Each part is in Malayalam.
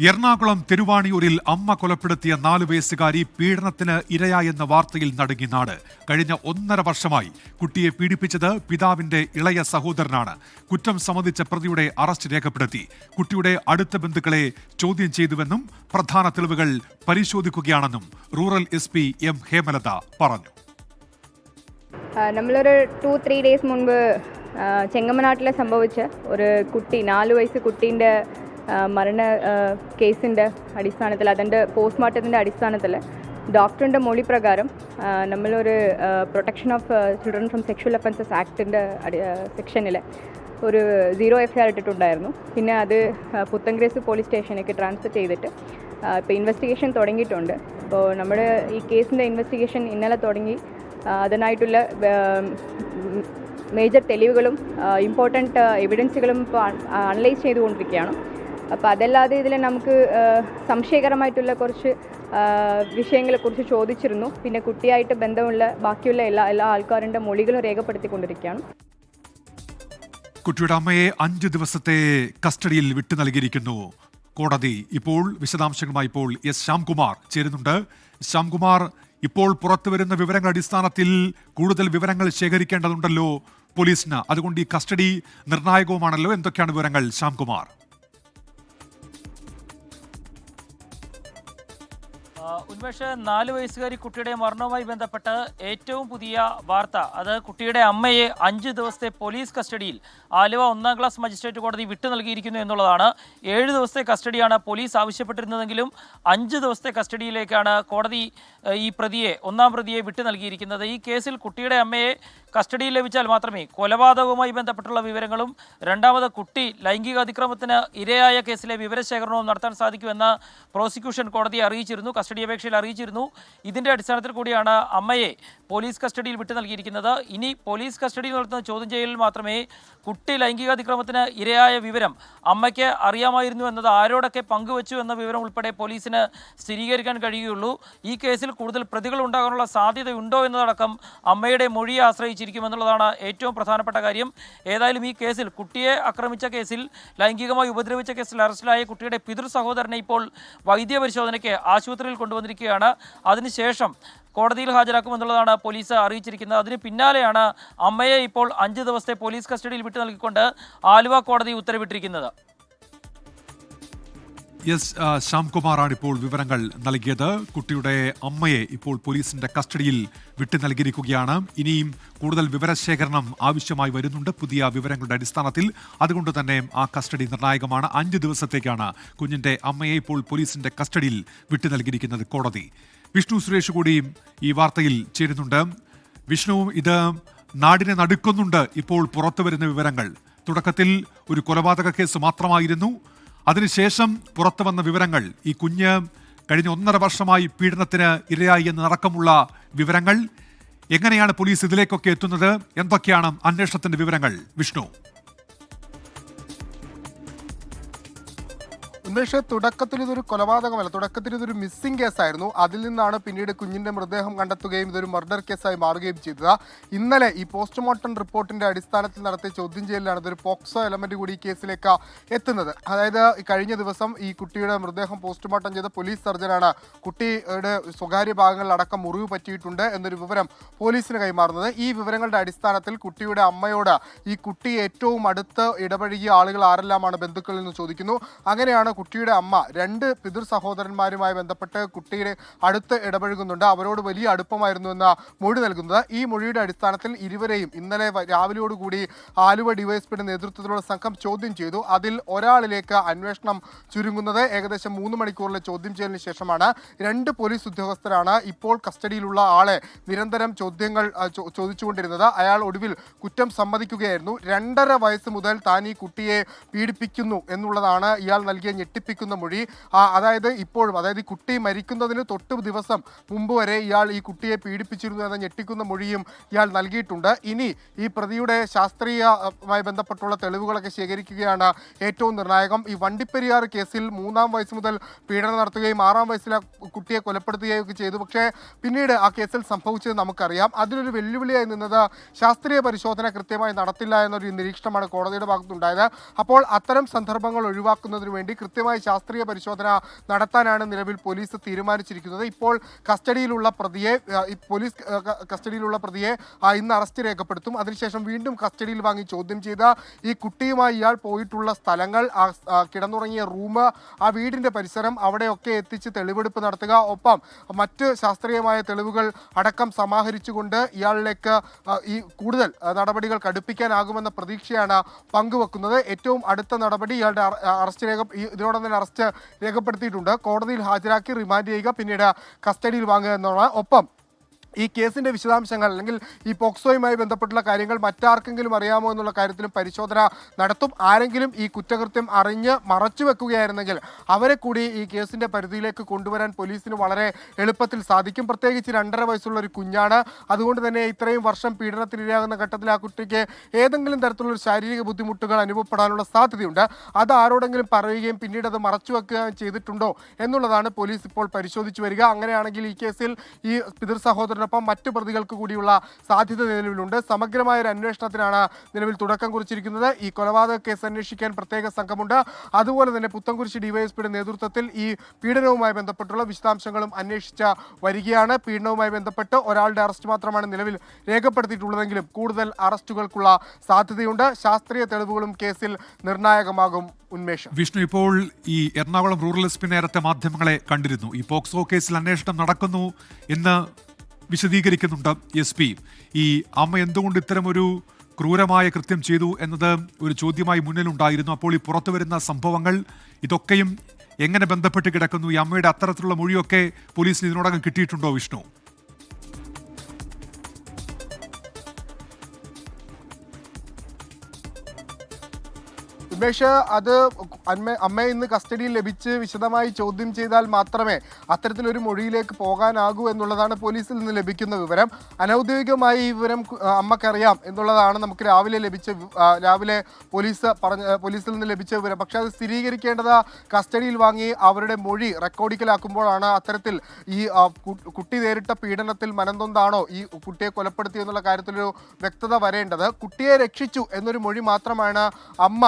എറണാകുളം തിരുവാണിയൂരിൽ അമ്മ കൊലപ്പെടുത്തിയ നാലു വയസ്സുകാരി പീഡനത്തിന് ഇരയായെന്ന വാർത്തയിൽ നടുങ്ങി നാട്. കഴിഞ്ഞ ഒന്നര വർഷമായി കുട്ടിയെ പീഡിപ്പിച്ചത് പിതാവിന്റെ ഇളയ സഹോദരനാണ്. കുറ്റം സംബന്ധിച്ച പ്രതിയുടെ അറസ്റ്റ് രേഖപ്പെടുത്തി. കുട്ടിയുടെ അടുത്ത ബന്ധുക്കളെ ചോദ്യം ചെയ്തുവെന്നും പ്രധാന തെളിവുകൾ പരിശോധിക്കുകയാണെന്നും റൂറൽ എസ് എം ഹേമലത പറഞ്ഞു. നമ്മളൊരു ടു ത്രീ ഡേയ്സ് മുൻപ് ആ, ചെങ്ങമനാട്ടിൽ സംഭവിച്ച ഒരു കുട്ടി നാല് വയസ്സ് കുട്ടീന്റെ മരണ കേസിന്റെ അടിസ്ഥാനത്തിൽ അതിന്റെ പോസ്റ്റ്മോർട്ടത്തിന്റെ അടിസ്ഥാനത്തിൽ ഡോക്ടറിന്റെ മൊഴി പ്രകാരം നമ്മളൊരു protection of children from sexual offences ആക്ടിന്റെ അടി സെക്ഷനിൽ ഒരു സീറോ എഫ് ആർ ഇട്ടിട്ടുണ്ടായിരുന്നു. പിന്നെ അത് പുത്തൻഗ്രേസ് പോലീസ് സ്റ്റേഷനിലേക്ക് ട്രാൻസ്ഫർ ചെയ്തിട്ട് ഇപ്പോൾ ഇൻവെസ്റ്റിഗേഷൻ തുടങ്ങിയിട്ടുണ്ട്. അപ്പോൾ നമ്മുടെ ഈ കേസിന്റെ ഇൻവെസ്റ്റിഗേഷൻ ഇന്നലെ തുടങ്ങി. അതിനായിട്ടുള്ള മേജർ തെളിവുകളും ഇമ്പോർട്ടന്റ് എവിഡൻസുകളും ഇപ്പോൾ അനലൈസ് ചെയ്തുകൊണ്ടിരിക്കുകയാണ്. അപ്പോൾ അതല്ലാതെ ഇതിൽ നമുക്ക് സംശയകരമായിട്ടുള്ള കുറച്ച് വിഷയങ്ങളെക്കുറിച്ച് ചോദിച്ചിരുന്നു. പിന്നെ കുട്ടിയായിട്ട് ബന്ധമുള്ള ബാക്കിയുള്ള എല്ലാ എല്ലാ ആൾക്കാരുടെ മൊഴികളും രേഖപ്പെടുത്തിക്കൊണ്ടിരിക്കുകയാണ്. കുട്ടിയുടെ അമ്മയെ അഞ്ച് ദിവസത്തെ കസ്റ്റഡിയിൽ വിട്ടു നൽകിയിരിക്കുന്നു. കോടതി ഇപ്പോൾ വിശദാംശങ്ങളുമായി ഇപ്പോൾ എസ് ശ്യാംകുമാർ ചേരുന്നുണ്ട്. ശ്യാംകുമാർ ഇപ്പോൾ പുറത്തു വരുന്ന വിവരങ്ങൾ അടിസ്ഥാനത്തിൽ കൂടുതൽ വിവരങ്ങൾ ശേഖരിക്കേണ്ടതുണ്ടല്ലോ പോലീസിന്. അതുകൊണ്ട് ഈ കസ്റ്റഡി നിർണായകവുമാണല്ലോ. എന്തൊക്കെയാണ് വിവരങ്ങൾ ശ്യാംകുമാർ? ഉന്മേഷ് നാല് വയസ്സുകാരി കുട്ടിയുടെ മരണവുമായി ബന്ധപ്പെട്ട് ഏറ്റവും പുതിയ വാർത്ത. അത് കുട്ടിയുടെ അമ്മയെ അഞ്ച് ദിവസത്തെ പോലീസ് കസ്റ്റഡിയിൽ ആലുവ ഒന്നാം ക്ലാസ് മജിസ്ട്രേറ്റ് കോടതി വിട്ടു നൽകിയിരിക്കുന്നു എന്നുള്ളതാണ്. ഏഴ് ദിവസത്തെ കസ്റ്റഡിയാണ് പോലീസ് ആവശ്യപ്പെട്ടിരുന്നതെങ്കിലും അഞ്ച് ദിവസത്തെ കസ്റ്റഡിയിലേക്കാണ് കോടതി ഈ പ്രതിയെ ഒന്നാം പ്രതിയെ വിട്ടു നൽകിയിരിക്കുന്നത്. ഈ കേസിൽ കുട്ടിയുടെ അമ്മയെ കസ്റ്റഡിയിൽ ലഭിച്ചാൽ മാത്രമേ കൊലപാതകവുമായി ബന്ധപ്പെട്ടുള്ള വിവരങ്ങളും രണ്ടാമത് കുട്ടി ലൈംഗിക അതിക്രമത്തിന് ഇരയായ കേസിലെ വിവരശേഖരണവും നടത്താൻ സാധിക്കുമെന്ന് പ്രോസിക്യൂഷൻ കോടതിയെ അറിയിച്ചിരുന്നു. കസ്റ്റഡി അപേക്ഷയിൽ അറിയിച്ചിരുന്നു. ഇതിന്റെ അടിസ്ഥാനത്തിൽ കൂടിയാണ് അമ്മയെ പോലീസ് കസ്റ്റഡിയിൽ വിട്ടു നൽകിയിരിക്കുന്നത്. ഇനി പോലീസ് കസ്റ്റഡിയിൽ നടത്തുന്ന ചോദ്യം ചെയ്യലിൽ മാത്രമേ കുട്ടി ലൈംഗിക അതിക്രമത്തിന് ഇരയായ വിവരം അമ്മയ്ക്ക് അറിയാമായിരുന്നു എന്നത് ആരോടൊക്കെ പങ്കുവച്ചു എന്ന വിവരം ഉൾപ്പെടെ പോലീസിന് സ്ഥിരീകരിക്കാൻ കഴിയുകയുള്ളൂ. ഈ കേസിൽ കൂടുതൽ പ്രതികൾ ഉണ്ടാകാനുള്ള സാധ്യതയുണ്ടോ എന്നതടക്കം അമ്മയുടെ മൊഴിയെ ആശ്രയിച്ചിരിക്കുമെന്നുള്ളതാണ് ഏറ്റവും പ്രധാനപ്പെട്ട കാര്യം. ഏതായാലും ഈ കേസിൽ കുട്ടിയെ ആക്രമിച്ച കേസിൽ ലൈംഗികമായി ഉപദ്രവിച്ച കേസിൽ അറസ്റ്റിലായ കുട്ടിയുടെ പിതൃ സഹോദരനെ ഇപ്പോൾ വൈദ്യപരിശോധനയ്ക്ക് ആശുപത്രിയിൽ കൊണ്ടുവന്നിരിക്കുകയാണ് അതിനുശേഷം കോടതിയിൽ ഹാജരാക്കുമെന്നുള്ളതാണ് പോലീസ് അറിയിച്ചിരിക്കുന്നത്. അതിന് പിന്നാലെയാണ് അമ്മയെ ഇപ്പോൾ അഞ്ച് ദിവസത്തെ പോലീസ് കസ്റ്റഡിയിൽ വിട്ടു നൽകിക്കൊണ്ട് ആലുവ കോടതി ഉത്തരവിട്ടിരിക്കുന്നത്. എസ് ശ്യാം ശ്യാംകുമാറാണ് ഇപ്പോൾ വിവരങ്ങൾ നൽകിയത്. കുട്ടിയുടെ അമ്മയെ ഇപ്പോൾ പോലീസിന്റെ കസ്റ്റഡിയിൽ വിട്ടു നൽകിയിരിക്കുകയാണ്. ഇനിയും കൂടുതൽ വിവരശേഖരണം ആവശ്യമായി വരുന്നുണ്ട് പുതിയ വിവരങ്ങളുടെ അടിസ്ഥാനത്തിൽ. അതുകൊണ്ട് തന്നെ ആ കസ്റ്റഡി നിർണായകമാണ്. അഞ്ച് ദിവസത്തേക്കാണ് കുഞ്ഞിന്റെ അമ്മയെ ഇപ്പോൾ പോലീസിന്റെ കസ്റ്റഡിയിൽ വിട്ടു നൽകിയിരിക്കുന്നത് കോടതി. വിഷ്ണു സുരേഷ് കൂടി ഈ വാർത്തയിൽ ചേരുന്നുണ്ട്. വിഷ്ണു ഇത് നാടിനെ നടുക്കുന്നുണ്ട് ഇപ്പോൾ പുറത്തു വരുന്ന വിവരങ്ങൾ. തുടക്കത്തിൽ ഒരു കൊലപാതക കേസ് മാത്രമായിരുന്നു. അതിനുശേഷം പുറത്തു വന്ന വിവരങ്ങൾ ഈ കുഞ്ഞ് കഴിഞ്ഞ ഒന്നര വർഷമായി പീഡനത്തിന് ഇരയായി എന്ന് എന്നടക്കമുള്ള വിവരങ്ങൾ എങ്ങനെയാണ് പോലീസ് ഇതിലേക്കൊക്കെ എത്തുന്നത് എന്തൊക്കെയാണ് അന്വേഷണത്തിന്റെ വിവരങ്ങൾ? വിഷ്ണു. ഉന്മേഷ് തുടക്കത്തിൽ ഇതൊരു കൊലപാതകമല്ല. തുടക്കത്തിൽ ഇതൊരു മിസ്സിംഗ് കേസായിരുന്നു അതിൽ നിന്നാണ് പിന്നീട് കുഞ്ഞിന്റെ മൃതദേഹം കണ്ടെത്തുകയും ഇതൊരു മർഡർ കേസായി മാറുകയും ചെയ്തത്. ഇന്നലെ ഈ പോസ്റ്റ്മോർട്ടം റിപ്പോർട്ടിന്റെ അടിസ്ഥാനത്തിൽ നടത്തിയ ചോദ്യം ചെയ്യലിലാണ് ഇതൊരു പോക്സോ എലമെന്റ് കൂടി കേസിലേക്ക് എത്തുന്നത്. അതായത് കഴിഞ്ഞ ദിവസം ഈ കുട്ടിയുടെ മൃതദേഹം പോസ്റ്റ്മോർട്ടം ചെയ്ത പോലീസ് സർജനാണ് കുട്ടിയുടെ സ്വകാര്യ ഭാഗങ്ങളിലടക്കം മുറിവ് പറ്റിയിട്ടുണ്ട് എന്നൊരു വിവരം പോലീസിന് കൈമാറുന്നത്. ഈ വിവരങ്ങളുടെ അടിസ്ഥാനത്തിൽ കുട്ടിയുടെ അമ്മയോട് ഈ കുട്ടി ഏറ്റവും അടുത്ത് ഇടപഴകിയ ആളുകൾ ആരെല്ലാമാണ് ബന്ധുക്കളിൽ നിന്ന് ചോദിക്കുന്നു. അങ്ങനെയാണ് കുട്ടിയുടെ അമ്മ രണ്ട് പിതൃ സഹോദരന്മാരുമായി ബന്ധപ്പെട്ട് കുട്ടിയുടെ അടുത്ത് ഇടപഴകുന്നുണ്ട്. അവരോട് വലിയ അടുപ്പമായിരുന്നു എന്ന മൊഴി നൽകുന്നത്. ഈ മൊഴിയുടെ അടിസ്ഥാനത്തിൽ ഇരുവരെയും ഇന്നലെ രാവിലെയോടുകൂടി ആലുവ ഡിവൈഎസ്പിയുടെ നേതൃത്വത്തിലുള്ള സംഘം ചോദ്യം ചെയ്തു. അതിൽ ഒരാളിലേക്ക് അന്വേഷണം ചുരുങ്ങുന്നത് ഏകദേശം മൂന്ന് മണിക്കൂറിലെ ചോദ്യം ചെയ്യലിന് ശേഷമാണ്. രണ്ട് പോലീസ് ഉദ്യോഗസ്ഥരാണ് ഇപ്പോൾ കസ്റ്റഡിയിലുള്ള ആളെ നിരന്തരം ചോദ്യങ്ങൾ ചോദിച്ചുകൊണ്ടിരുന്നത്. അയാൾ ഒടുവിൽ കുറ്റം സമ്മതിക്കുകയായിരുന്നു. രണ്ടര വയസ്സ് മുതൽ താൻ ഈ കുട്ടിയെ പീഡിപ്പിക്കുന്നു എന്നുള്ളതാണ് ഇയാൾ നൽകിയ ഞെട്ടിപ്പിക്കുന്ന മൊഴി. അതായത് ഇപ്പോഴും അതായത് ഈ കുട്ടി മരിക്കുന്നതിന് തൊട്ട് ദിവസം മുമ്പ് വരെ ഇയാൾ ഈ കുട്ടിയെ പീഡിപ്പിച്ചിരുന്നു എന്ന ഞെട്ടിക്കുന്ന മൊഴിയും ഇയാൾ നൽകിയിട്ടുണ്ട്. ഇനി ഈ പ്രതിയുടെ ശാസ്ത്രീയമായി ബന്ധപ്പെട്ടുള്ള തെളിവുകളൊക്കെ ശേഖരിക്കുകയാണ് ഏറ്റവും നിർണായകം. ഈ വണ്ടിപ്പെരിയാർ കേസിൽ മൂന്നാം വയസ്സ് മുതൽ പീഡനം നടത്തുകയും ആറാം വയസ്സിൽ ആ കുട്ടിയെ കൊലപ്പെടുത്തുകയും ഒക്കെ ചെയ്തു. പക്ഷേ പിന്നീട് ആ കേസിൽ സംഭവിച്ചത് നമുക്കറിയാം. അതിനൊരു വെല്ലുവിളിയായി നിന്നത് ശാസ്ത്രീയ പരിശോധന കൃത്യമായി നടത്തില്ല എന്നൊരു നിരീക്ഷണമാണ് കോടതിയുടെ ഭാഗത്തുണ്ടായത്. അപ്പോൾ അത്തരം സന്ദർഭങ്ങൾ ഒഴിവാക്കുന്നതിന് വേണ്ടി കൃത്യമായ ശാസ്ത്രീയ പരിശോധന നടത്താനാണ് നിലവിൽ പോലീസ് തീരുമാനിച്ചിരിക്കുന്നത്. ഇപ്പോൾ കസ്റ്റഡിയിലുള്ള പ്രതിയെ പോലീസ് കസ്റ്റഡിയിലുള്ള പ്രതിയെ ഇന്ന് അറസ്റ്റ് രേഖപ്പെടുത്തും. അതിനുശേഷം വീണ്ടും കസ്റ്റഡിയിൽ വാങ്ങി ചോദ്യം ചെയ്ത ഈ കുട്ടിയുമായി ഇയാൾ പോയിട്ടുള്ള സ്ഥലങ്ങൾ കിടന്നുറങ്ങിയ റൂം ആ വീടിന്റെ പരിസരം അവിടെയൊക്കെ എത്തിച്ച് തെളിവെടുപ്പ് നടത്തുക. ഒപ്പം മറ്റ് ശാസ്ത്രീയമായ തെളിവുകൾ അടക്കം സമാഹരിച്ചുകൊണ്ട് ഇയാളിലേക്ക് ഈ കൂടുതൽ നടപടികൾ കടുപ്പിക്കാനാകുമെന്ന പ്രതീക്ഷയാണ് പങ്കുവെക്കുന്നത്. ഏറ്റവും അടുത്ത നടപടി ഇയാളുടെ അറസ്റ്റ് രേഖ ഈ- തന്നെ അറസ്റ്റ് രേഖപ്പെടുത്തിയിട്ടുണ്ട്. കോടതിയിൽ ഹാജരാക്കി റിമാൻഡ് ചെയ്യുക പിന്നീട് കസ്റ്റഡിയിൽ വാങ്ങുക എന്നുള്ള ഒപ്പം. ഈ കേസിന്റെ വിശദാംശങ്ങൾ അല്ലെങ്കിൽ ഈ പോക്സോയുമായി ബന്ധപ്പെട്ടുള്ള കാര്യങ്ങൾ മറ്റാർക്കെങ്കിലും അറിയാമോ എന്നുള്ള കാര്യത്തിലും പരിശോധന നടത്തും. ആരെങ്കിലും ഈ കുറ്റകൃത്യം അറിഞ്ഞ് മറച്ചു വെക്കുകയായിരുന്നെങ്കിൽ അവരെ കൂടി ഈ കേസിന്റെ പരിധിയിലേക്ക് കൊണ്ടുവരാൻ പോലീസിന് വളരെ എളുപ്പത്തിൽ സാധിക്കും. പ്രത്യേകിച്ച് രണ്ടര വയസ്സുള്ള ഒരു കുഞ്ഞാണ്. അതുകൊണ്ട് തന്നെ ഇത്രയും വർഷം പീഡനത്തിനിരയാകുന്ന ഘട്ടത്തിൽ ആ കുട്ടിക്ക് ഏതെങ്കിലും തരത്തിലുള്ള ശാരീരിക ബുദ്ധിമുട്ടുകൾ അനുഭവപ്പെടാനുള്ള സാധ്യതയുണ്ട്. അത് ആരോടെങ്കിലും പറയുകയും പിന്നീട് അത് മറച്ചു വെക്കുകയും ചെയ്തിട്ടുണ്ടോ എന്നുള്ളതാണ് പോലീസ് ഇപ്പോൾ പരിശോധിച്ചു വരിക. അങ്ങനെയാണെങ്കിൽ ഈ കേസിൽ ഈ പിതൃ സഹോദരനൊപ്പം മറ്റു പ്രതികൾക്ക് കൂടിയുള്ള സാധ്യത നിലവിലുണ്ട്. സമഗ്രമായ ഒരു അന്വേഷണത്തിനാണ് നിലവിൽ തുടക്കം കുറിച്ചിരിക്കുന്നത്. ഈ കൊലപാതക കേസ് അന്വേഷിക്കാൻ പ്രത്യേക സംഘമുണ്ട്. അതുപോലെ തന്നെ പുത്തൻകുരിശി ഡിവൈഎസ്പിയുടെ നേതൃത്വത്തിൽ ഈ പീഡനവുമായി ബന്ധപ്പെട്ടുള്ള വിശദാംശങ്ങളും അന്വേഷിച്ച വരികയാണ്. പീഡനവുമായി ബന്ധപ്പെട്ട് ഒരാളുടെ അറസ്റ്റ് മാത്രമാണ് നിലവിൽ രേഖപ്പെടുത്തിയിട്ടുള്ളതെങ്കിലും കൂടുതൽ അറസ്റ്റുകൾക്കുള്ള സാധ്യതയുണ്ട്. ശാസ്ത്രീയ തെളിവുകളും കേസിൽ നിർണായകമാകും ഉന്മേഷം. വിഷ്ണു ഇപ്പോൾ ഈ എറണാകുളം റൂറൽ എസ് പി നേരത്തെ മാധ്യമങ്ങളെ കണ്ടിരുന്നു. ഈ പോക്സോ കേസിൽ അന്വേഷണം നടക്കുന്നു എന്ന് വിശദീകരിക്കുന്നുണ്ട് എസ് പി. ഈ അമ്മ എന്തുകൊണ്ട് ഇത്തരമൊരു ക്രൂരമായ കൃത്യം ചെയ്തു എന്നത് ഒരു ചോദ്യമായി മുന്നിലുണ്ടായിരുന്നു. അപ്പോൾ ഈ പുറത്തു വരുന്ന സംഭവങ്ങൾ ഇതൊക്കെയും എങ്ങനെ ബന്ധപ്പെട്ട് കിടക്കുന്നു? ഈ അമ്മയുടെ അത്തരത്തിലുള്ള മൊഴിയൊക്കെ പോലീസിന് ഇതിനോടകം കിട്ടിയിട്ടുണ്ടോ വിഷ്ണു? ഉമേഷ് അത് അമ്മ അമ്മയെ ഇന്ന് കസ്റ്റഡിയിൽ ലഭിച്ച് വിശദമായി ചോദ്യം ചെയ്താൽ മാത്രമേ അത്തരത്തിലൊരു മൊഴിയിലേക്ക് പോകാനാകൂ എന്നുള്ളതാണ് പോലീസിൽ നിന്ന് ലഭിക്കുന്ന വിവരം. അനൗദ്യോഗികമായി ഈ വിവരം അമ്മക്കറിയാം എന്നുള്ളതാണ് നമുക്ക് രാവിലെ ലഭിച്ച രാവിലെ പോലീസ് പറഞ്ഞ പോലീസിൽ നിന്ന് ലഭിച്ച വിവരം. പക്ഷേ അത് സ്ഥിരീകരിക്കേണ്ടത് കസ്റ്റഡിയിൽ വാങ്ങി അവരുടെ മൊഴി റെക്കോർഡിക്കലാക്കുമ്പോഴാണ്. അത്തരത്തിൽ ഈ കുട്ടി നേരിട്ട പീഡനത്തിൽ മനംതൊന്താണോ ഈ കുട്ടിയെ കൊലപ്പെടുത്തി എന്നുള്ള കാര്യത്തിലൊരു വ്യക്തത വരേണ്ടത്. കുട്ടിയെ രക്ഷിച്ചു എന്നൊരു മൊഴി മാത്രമാണ് അമ്മ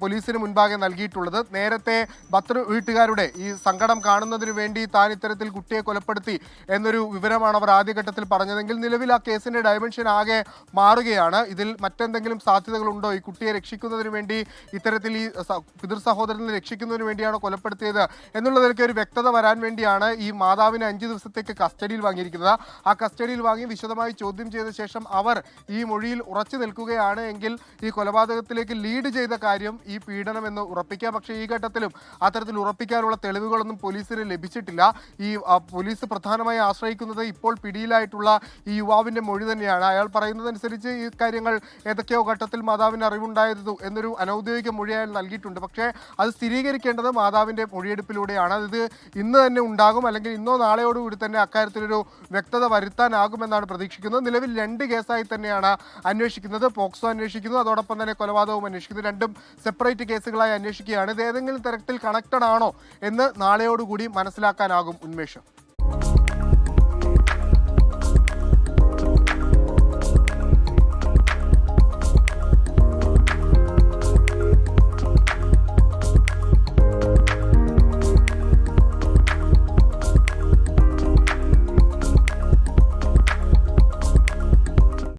പോലീസിന് മുൻപാകെ നൽകിയിട്ടുള്ളത്. നേരത്തെ ഭർത്തൃ വീട്ടുകാരുടെ ഈ സങ്കടം കാണുന്നതിന് വേണ്ടി താൻ ഇത്തരത്തിൽ കുട്ടിയെ കൊലപ്പെടുത്തി എന്നൊരു വിവരമാണ് അവർ ആദ്യഘട്ടത്തിൽ പറഞ്ഞതെങ്കിൽ നിലവിൽ ആ കേസിന്റെ ഡയമെൻഷൻ ആകെ മാറുകയാണ്. ഇതിൽ മറ്റെന്തെങ്കിലും സാധ്യതകളുണ്ടോ? ഈ കുട്ടിയെ രക്ഷിക്കുന്നതിന് വേണ്ടി ഇത്തരത്തിൽ ഈ പിതൃ സഹോദരനെ രക്ഷിക്കുന്നതിന് വേണ്ടിയാണ് കൊലപ്പെടുത്തിയത് എന്നുള്ളതിലൊക്കെ ഒരു വ്യക്തത വരാൻ വേണ്ടിയാണ് ഈ മാതാവിനെ അഞ്ച് ദിവസത്തേക്ക് കസ്റ്റഡിയിൽ വാങ്ങിയിരിക്കുന്നത്. ആ കസ്റ്റഡിയിൽ വാങ്ങി വിശദമായി ചോദ്യം ചെയ്ത ശേഷം അവർ ഈ മൊഴിയിൽ ഉറച്ചു നിൽക്കുകയാണ് എങ്കിൽ ഈ കൊലപാതകത്തിലേക്ക് ലീഡ് ചെയ്ത കാര്യം ഈ പീഡനം എന്ന് ഉറപ്പിക്കാം. പക്ഷേ ഈ ഘട്ടത്തിലും അത്തരത്തിൽ ഉറപ്പിക്കാനുള്ള തെളിവുകളൊന്നും പോലീസിന് ലഭിച്ചിട്ടില്ല. ഈ പോലീസ് പ്രധാനമായി ആശ്രയിക്കുന്നത് ഇപ്പോൾ പിടിയിലായിട്ടുള്ള ഈ യുവാവിന്റെ മൊഴി തന്നെയാണ്. അയാൾ പറയുന്നതനുസരിച്ച് ഈ കാര്യങ്ങൾ ഏതൊക്കെയോ ഘട്ടത്തിൽ മാതാവിന് അറിവുണ്ടായിരുന്നു എന്നൊരു അനൗദ്യോഗിക മൊഴി അയാൾ നൽകിയിട്ടുണ്ട്. പക്ഷേ അത് സ്ഥിരീകരിക്കേണ്ടത് മാതാവിന്റെ മൊഴിയെടുപ്പിലൂടെയാണ്. അത് ഇന്ന് തന്നെ ഉണ്ടാകും. അല്ലെങ്കിൽ ഇന്നോ നാളെയോടുകൂടി തന്നെ അക്കാര്യത്തിലൊരു വ്യക്തത വരുത്താനാകുമെന്നാണ് പ്രതീക്ഷിക്കുന്നത്. നിലവിൽ രണ്ട് കേസായി തന്നെയാണ് അന്വേഷിക്കുന്നത്. പോക്സോ അന്വേഷിക്കുന്നു. അതോടൊപ്പം തന്നെ കൊലപാതകവും അന്വേഷിക്കുന്നു. രണ്ടും സെപ്പറേറ്റ് കേസുകളായി അന്വേഷിക്കുകയാണ്. ഇത് ഏതെങ്കിലും തരത്തിൽ കണക്റ്റഡ് ആണോ എന്ന് നാളെയോടുകൂടി മനസ്സിലാക്കാനാകും ഉന്മേഷം.